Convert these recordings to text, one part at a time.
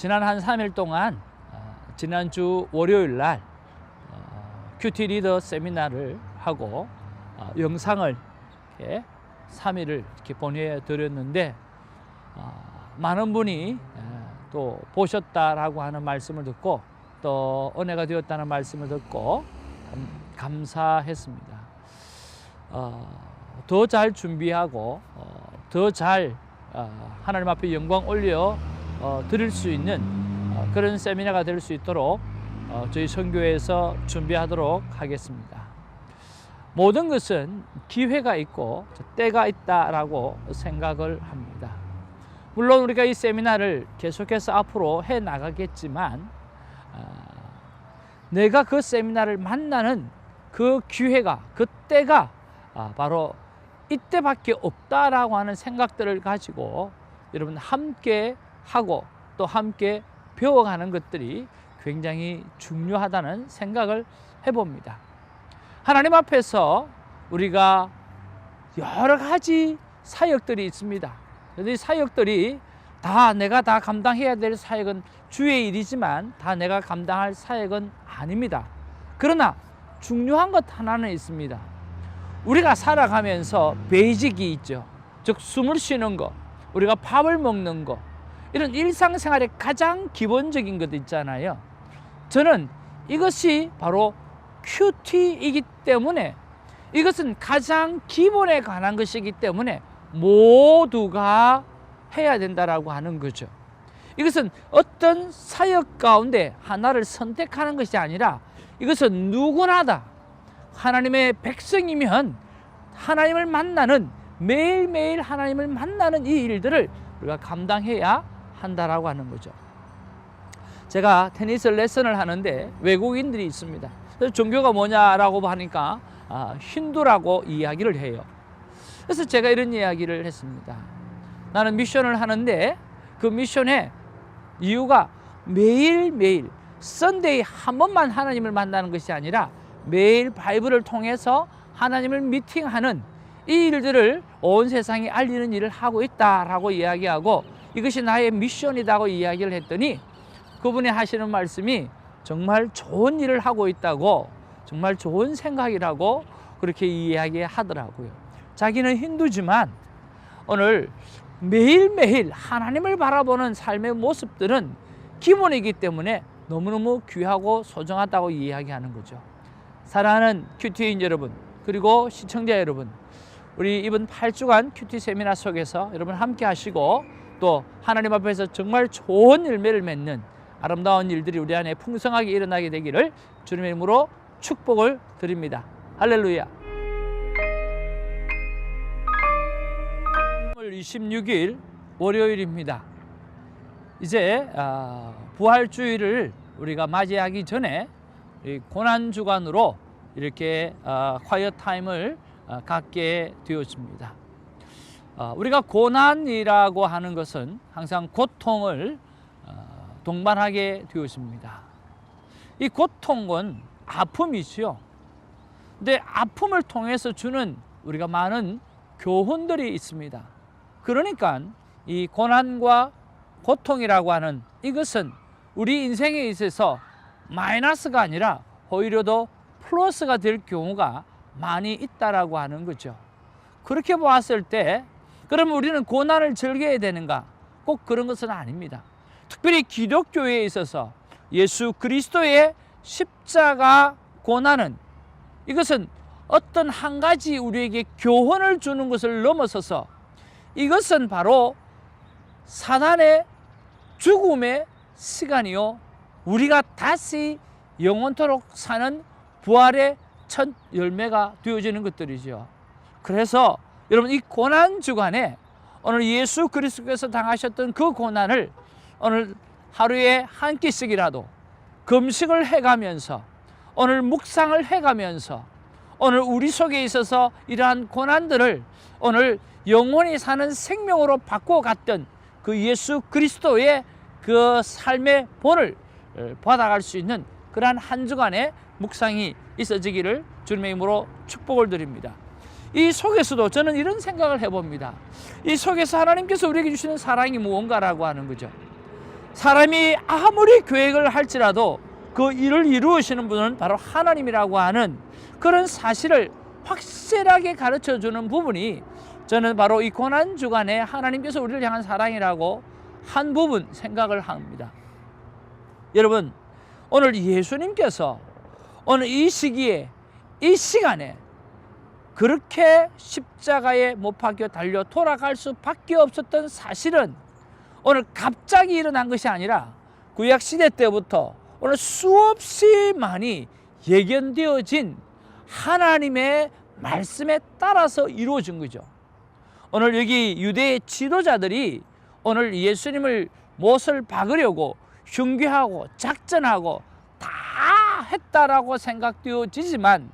지난 한 3일 동안 어, 지난주 월요일 날 어, 큐티 리더 세미나를 하고 어, 영상을 이렇게 3일을 이렇게 보내드렸는데 어, 많은 분이 에, 또 보셨다라고 하는 말씀을 듣고 또 은혜가 되었다는 말씀을 듣고 감, 감사했습니다. 어, 더잘 준비하고 어, 더잘 어, 하나님 앞에 영광 올려 어, 드릴 수 있는 어, 그런 세미나가 될 수 있도록 어, 저희 선교에서 준비하도록 하겠습니다. 모든 것은 기회가 있고 때가 있다라고 생각을 합니다. 물론 우리가 이 세미나를 계속해서 앞으로 해 나가겠지만 어, 내가 그 세미나를 만나는 그 기회가 그 때가 아, 바로 이때밖에 없다라고 하는 생각들을 가지고 여러분 함께 하고 또 함께 배워가는 것들이 굉장히 중요하다는 생각을 해봅니다. 하나님 앞에서 우리가 여러 가지 사역들이 있습니다. 이 사역들이 다 내가 다 감당해야 될 사역은 주의 일이지만 다 내가 감당할 사역은 아닙니다. 그러나 중요한 것 하나는 있습니다. 우리가 살아가면서 베이직이 있죠. 즉 숨을 쉬는 거, 우리가 밥을 먹는 거, 이런 일상생활의 가장 기본적인 것 있잖아요. 저는 이것이 바로 큐티이기 때문에 이것은 가장 기본에 관한 것이기 때문에 모두가 해야 된다라고 하는 거죠. 이것은 어떤 사역 가운데 하나를 선택하는 것이 아니라 이것은 누구나 다 하나님의 백성이면 하나님을 만나는 매일매일 하나님을 만나는 이 일들을 우리가 감당해야 한다라고 하는 거죠. 제가 테니스 레슨을 하는데 외국인들이 있습니다. 그래서 종교가 뭐냐라고 하니까 아, 힌두라고 이야기를 해요. 그래서 제가 이런 이야기를 했습니다. 나는 미션을 하는데 그 미션의 이유가 매일매일 썬데이 한 번만 하나님을 만나는 것이 아니라 매일 바이블을 통해서 하나님을 미팅하는 이 일들을 온 세상에 알리는 일을 하고 있다라고 이야기하고 이것이 나의 미션이라고 이야기를 했더니 그분이 하시는 말씀이 정말 좋은 일을 하고 있다고 정말 좋은 생각이라고 그렇게 이야기하더라고요. 자기는 힌두지만 오늘 매일매일 하나님을 바라보는 삶의 모습들은 기본이기 때문에 너무너무 귀하고 소중하다고 이야기하는 거죠. 사랑하는 큐티인 여러분, 그리고 시청자 여러분, 우리 이번 8주간 큐티 세미나 속에서 여러분 함께 하시고 또 하나님 앞에서 정말 좋은 열매를 맺는 아름다운 일들이 우리 안에 풍성하게 일어나게 되기를 주님의 이름으로 축복을 드립니다. 할렐루야. 3월 26일 월요일입니다. 이제 아, 부활주의를 우리가 맞이하기 전에 고난 주간으로 이렇게 콰이어 타임을 아, 갖게 되었습니다. 아, 우리가 고난이라고 하는 것은 항상 고통을 동반하게 되었습니다. 이 고통은 아픔이지요. 근데 아픔을 통해서 주는 우리가 많은 교훈들이 있습니다. 그러니까 이 고난과 고통이라고 하는 이것은 우리 인생에 있어서 마이너스가 아니라 오히려 더 플러스가 될 경우가 많이 있다라고 하는 거죠. 그렇게 보았을 때 그러면 우리는 고난을 즐겨야 되는가? 꼭 그런 것은 아닙니다. 특별히 기독교에 있어서 예수 그리스도의 십자가 고난은 이것은 어떤 한 가지 우리에게 교훈을 주는 것을 넘어서서 이것은 바로 사단의 죽음의 시간이요. 우리가 다시 영원토록 사는 부활의 첫 열매가 되어지는 것들이죠. 그래서 여러분 이 고난 주간에 오늘 예수 그리스도께서 당하셨던 그 고난을 오늘 하루에 한 끼씩이라도 금식을 해가면서 오늘 묵상을 해가면서 오늘 우리 속에 있어서 이러한 고난들을 오늘 영원히 사는 생명으로 바꿔갔던 그 예수 그리스도의 그 삶의 본을 받아갈 수 있는 그러한 한 주간의 묵상이 있어지기를 주님의 이름으로 축복을 드립니다. 이 속에서도 저는 이런 생각을 해봅니다. 이 속에서 하나님께서 우리에게 주시는 사랑이 무언가라고 하는 거죠. 사람이 아무리 계획을 할지라도 그 일을 이루시는 분은 바로 하나님이라고 하는 그런 사실을 확실하게 가르쳐 주는 부분이 저는 바로 이 고난 주간에 하나님께서 우리를 향한 사랑이라고 한 부분 생각을 합니다. 여러분, 오늘 예수님께서 오늘 이 시기에 이 시간에 그렇게 십자가에 못 박혀 달려 돌아갈 수밖에 없었던 사실은 오늘 갑자기 일어난 것이 아니라 구약 시대 때부터 오늘 수없이 많이 예견되어진 하나님의 말씀에 따라서 이루어진 거죠. 오늘 여기 유대의 지도자들이 오늘 예수님을 못을 박으려고 흉계하고 작전하고 다 했다라고 생각되어지지만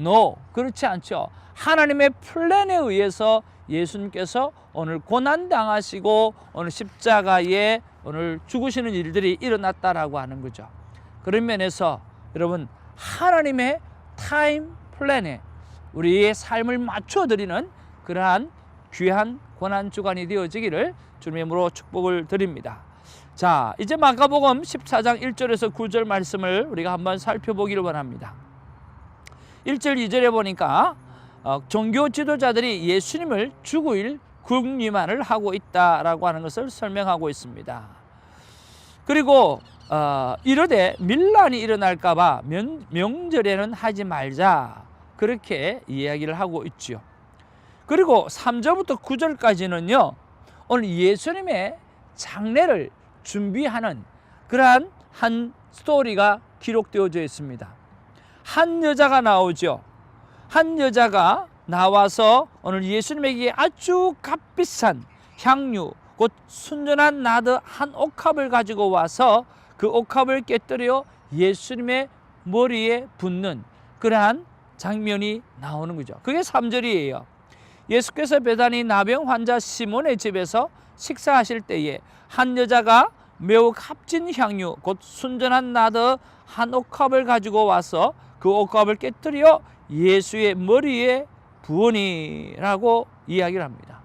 no 그렇지 않죠. 하나님의 플랜에 의해서 예수님께서 오늘 고난 당하시고 오늘 십자가에 오늘 죽으시는 일들이 일어났다라고 하는 거죠. 그런 면에서 여러분 하나님의 타임 플랜에 우리의 삶을 맞춰 드리는 그러한 귀한 고난 주간이 되어지기를 주님의 이름으로 축복을 드립니다. 자, 이제 마가복음 14장 1절에서 9절 말씀을 우리가 한번 살펴보기를 원합니다. 1절 2절에 보니까 어, 종교 지도자들이 예수님을 죽일 국리만을 하고 있다라고 하는 것을 설명하고 있습니다. 그리고 어, 이르되 밀란이 일어날까봐 명, 명절에는 하지 말자 그렇게 이야기를 하고 있지요. 그리고 3절부터 9절까지는요. 오늘 예수님의 장례를 준비하는 그러한 한 스토리가 기록되어져 있습니다. 한 여자가 나오죠. 한 여자가 나와서 오늘 예수님에게 아주 값비싼 향유, 곧 순전한 나드 한 옥합을 가지고 와서 그 옥합을 깨뜨려 예수님의 머리에 붓는 그러한 장면이 나오는 거죠. 그게 3절이에요. 예수께서 베다니 나병 환자 시몬의 집에서 식사하실 때에 한 여자가 매우 값진 향유 곧 순전한 나드 한 옥합을 가지고 와서 그 옥합을 깨뜨려 예수의 머리에 부으니라고 이야기를 합니다.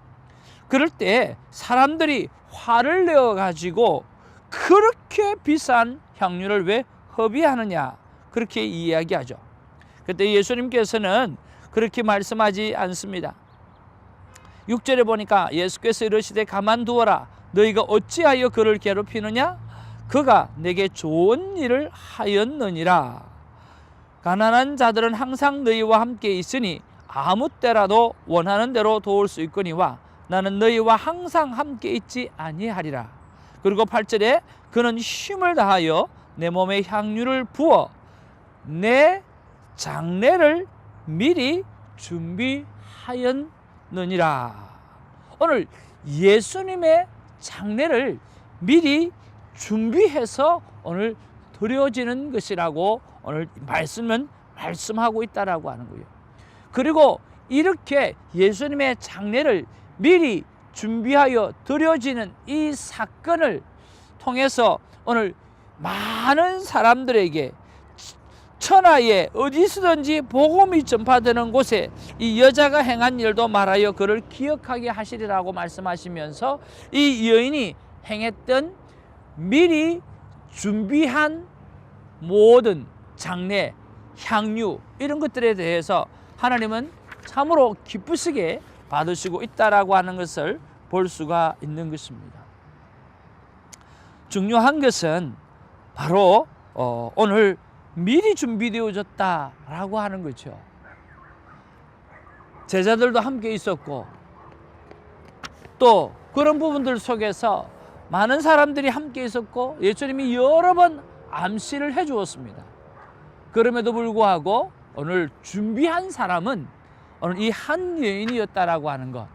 그럴 때 사람들이 화를 내어 가지고 그렇게 비싼 향유를 왜 허비하느냐 그렇게 이야기하죠. 그때 예수님께서는 그렇게 말씀하지 않습니다. 6절에 보니까 예수께서 이르시되 가만두어라 너희가 어찌하여 그를 괴롭히느냐 그가 내게 좋은 일을 하였느니라 가난한 자들은 항상 너희와 함께 있으니 아무 때라도 원하는 대로 도울 수 있거니와 나는 너희와 항상 함께 있지 아니하리라 그리고 8절에 그는 힘을 다하여 내 몸에 향유를 부어 내 장례를 미리 준비하였느니라. 오늘 예수님의 장례를 미리 준비해서 오늘 드려지는 것이라고 오늘 말씀은 말씀하고 있다라고 하는 거예요. 그리고 이렇게 예수님의 장례를 미리 준비하여 드려지는 이 사건을 통해서 오늘 많은 사람들에게 천하에 어디서든지 복음이 전파되는 곳에 이 여자가 행한 일도 말하여 그를 기억하게 하시리라고 말씀하시면서 이 여인이 행했던 미리 준비한 모든 장례, 향유 이런 것들에 대해서 하나님은 참으로 기쁘시게 받으시고 있다라고 하는 것을 볼 수가 있는 것입니다. 중요한 것은 바로 어, 오늘 미리 준비되어졌다라고 하는 거죠. 제자들도 함께 있었고 또 그런 부분들 속에서 많은 사람들이 함께 있었고 예수님이 여러 번 암시를 해 주었습니다. 그럼에도 불구하고 오늘 준비한 사람은 오늘 이 한 여인이었다라고 하는 것.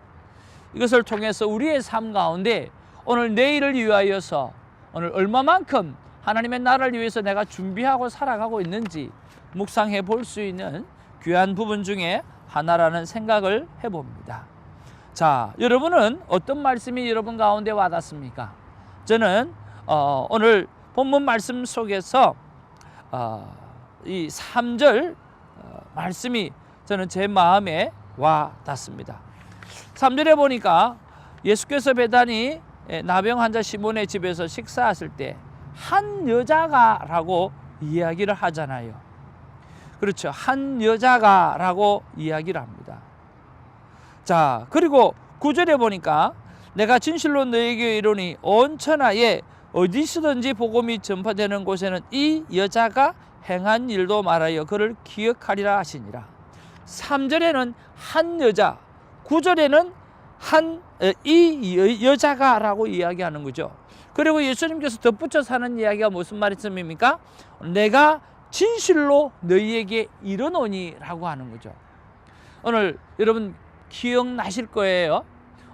이것을 통해서 우리의 삶 가운데 오늘 내일을 위하여서 오늘 얼마만큼 하나님의 나라를 위해서 내가 준비하고 살아가고 있는지 묵상해 볼 수 있는 귀한 부분 중에 하나라는 생각을 해봅니다. 자, 여러분은 어떤 말씀이 여러분 가운데 와닿습니까? 저는 어, 오늘 본문 말씀 속에서 어, 이 3절 어, 말씀이 저는 제 마음에 와 닿습니다. 3절에 보니까 예수께서 배단이 에, 나병 환자 시몬의 집에서 식사했을 때한 여자가라고 이야기를 하잖아요. 그렇죠. 한 여자가라고 이야기를 합니다. 자, 그리고 구절에 보니까 내가 진실로 너에게 이르니 온 천하에 어디서든지 복음이 전파되는 곳에는 이 여자가 행한 일도 말하여 그를 기억하리라 하시니라. 3절에는 한 여자, 9절에는 한 이 여자가 라고 이야기하는 거죠. 그리고 예수님께서 덧붙여서 하는 이야기가 무슨 말씀입니까? 내가 진실로 너희에게 이르노니 라고 하는 거죠. 오늘 여러분 기억나실 거예요.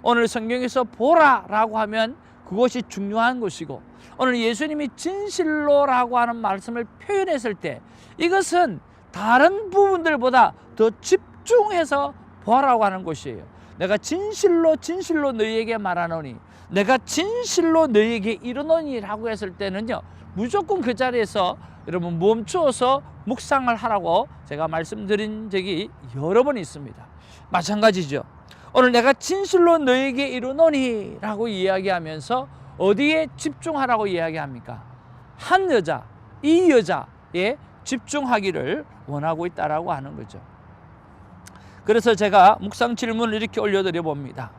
오늘 성경에서 보라라고 하면 그것이 중요한 것이고 오늘 예수님이 진실로라고 하는 말씀을 표현했을 때 이것은 다른 부분들보다 더 집중해서 보라고 하는 것이에요. 내가 진실로 진실로 너희에게 말하노니 내가 진실로 너희에게 이르노니라고 했을 때는요. 무조건 그 자리에서 여러분 멈추어서 묵상을 하라고 제가 말씀드린 적이 여러 번 있습니다. 마찬가지죠. 오늘 내가 진실로 너에게 이르노니 라고 이야기하면서 어디에 집중하라고 이야기합니까? 한 여자, 이 여자에 집중하기를 원하고 있다라고 하는 거죠. 그래서 제가 묵상 질문을 이렇게 올려드려 봅니다.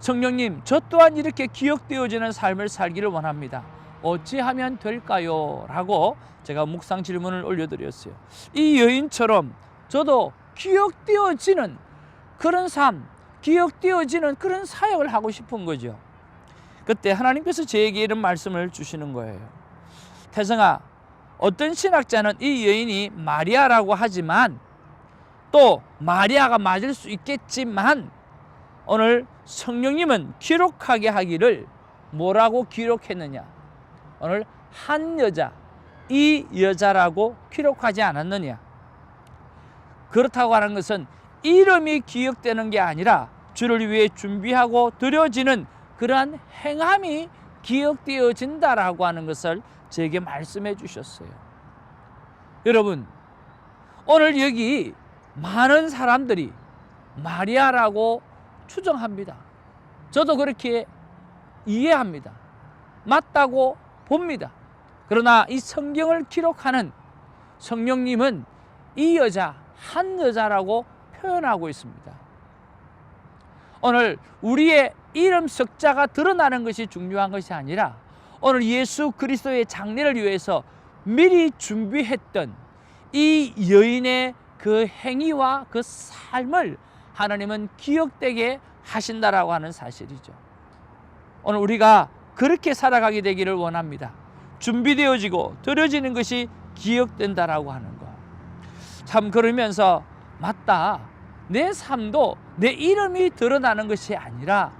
성령님, 저 또한 이렇게 기억되어지는 삶을 살기를 원합니다. 어찌하면 될까요? 라고 제가 묵상 질문을 올려드렸어요. 이 여인처럼 저도 기억되어지는 그런 삶, 기억되어지는 그런 사역을 하고 싶은 거죠. 그때 하나님께서 저에게 이런 말씀을 주시는 거예요. 태성아, 어떤 신학자는 이 여인이 마리아라고 하지만 또 마리아가 맞을 수 있겠지만 오늘 성령님은 기록하게 하기를 뭐라고 기록했느냐? 오늘 한 여자, 이 여자라고 기록하지 않았느냐? 그렇다고 하는 것은 이름이 기억되는 게 아니라 주를 위해 준비하고 드려지는 그러한 행함이 기억되어진다라고 하는 것을 제게 말씀해 주셨어요. 여러분, 오늘 여기 많은 사람들이 마리아라고 추정합니다. 저도 그렇게 이해합니다. 맞다고 봅니다. 그러나 이 성경을 기록하는 성령님은 이 여자, 한 여자라고 표현하고 있습니다. 오늘 우리의 이름 석자가 드러나는 것이 중요한 것이 아니라 오늘 예수 그리스도의 장례를 위해서 미리 준비했던 이 여인의 그 행위와 그 삶을 하나님은 기억되게 하신다라고 하는 사실이죠. 오늘 우리가 그렇게 살아가게 되기를 원합니다. 준비되어지고 드려지는 것이 기억된다라고 하는 것. 참 그러면서 맞다. 내 삶도 내 이름이 드러나는 것이 아니라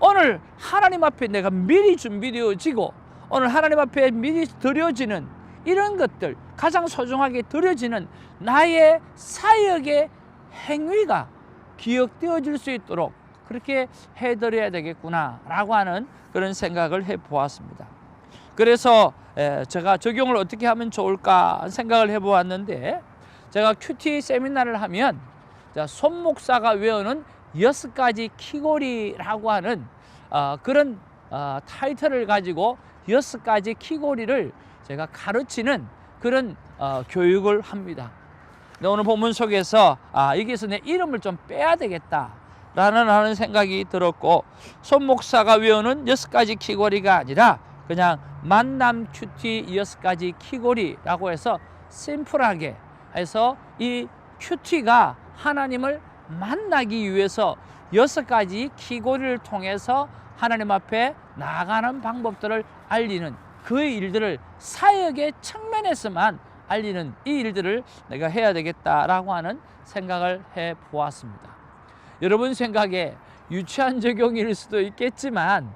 오늘 하나님 앞에 내가 미리 준비되어지고 오늘 하나님 앞에 미리 드려지는 이런 것들 가장 소중하게 드려지는 나의 사역의 행위가 기억되어질 수 있도록 그렇게 해드려야 되겠구나라고 하는 그런 생각을 해 보았습니다. 그래서 제가 적용을 어떻게 하면 좋을까 생각을 해 보았는데 제가 큐티 세미나를 하면 손 목사가 외우는 여섯 가지 키고리라고 하는 어, 그런 어, 타이틀을 가지고 여섯 가지 키고리를 제가 가르치는 그런 어, 교육을 합니다. 오늘 본문 속에서 아, 여기서 내 이름을 좀 빼야 되겠다 라는 하는 생각이 들었고 손 목사가 외우는 여섯 가지 키고리가 아니라 그냥 만남 큐티 여섯 가지 키고리라고 해서 심플하게 해서 이 큐티가 하나님을 만나기 위해서 여섯 가지 키고리를 통해서 하나님 앞에 나아가는 방법들을 알리는 그 일들을 사역의 측면에서만 알리는 이 일들을 내가 해야 되겠다라고 하는 생각을 해 보았습니다. 여러분 생각에 유치한 적용일 수도 있겠지만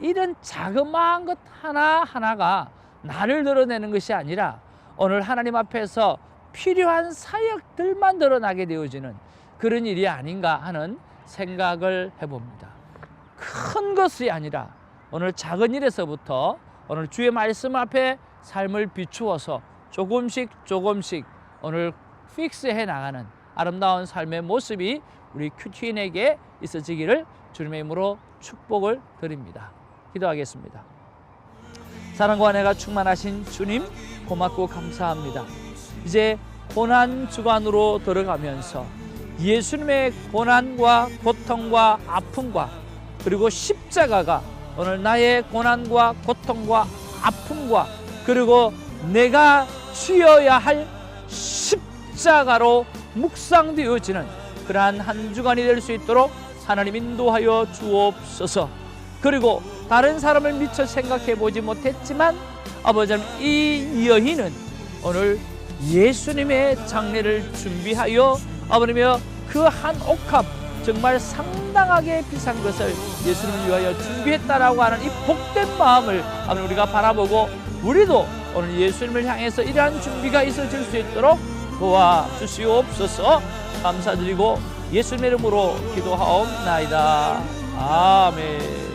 이런 자그마한 것 하나하나가 나를 드러내는 것이 아니라 오늘 하나님 앞에서 필요한 사역들만 드러나게 되어지는 그런 일이 아닌가 하는 생각을 해봅니다. 큰 것이 아니라 오늘 작은 일에서부터 오늘 주의 말씀 앞에 삶을 비추어서 조금씩 조금씩 오늘 픽스해 나가는 아름다운 삶의 모습이 우리 큐티인에게 있어지기를 주님의 이름으로 축복을 드립니다. 기도하겠습니다. 사랑과 은혜가 충만하신 주님 고맙고 감사합니다. 이제 고난 주간으로 들어가면서 예수님의 고난과 고통과 아픔과 그리고 십자가가 오늘 나의 고난과 고통과 아픔과 그리고 내가 취해야 할 십자가로 묵상되어지는 그러한 한 주간이 될 수 있도록 하나님 인도하여 주옵소서. 그리고 다른 사람을 미처 생각해 보지 못했지만 아버지 이 여인은 오늘 예수님의 장례를 준비하여 아버님이여 그 한 옥합 정말 상당하게 비싼 것을 예수님을 위하여 준비했다라고 하는 이 복된 마음을 아버님 우리가 바라보고 우리도 오늘 예수님을 향해서 이러한 준비가 있어질 수 있도록 도와 주시옵소서. 감사드리고 예수님의 이름으로 기도하옵나이다. 아멘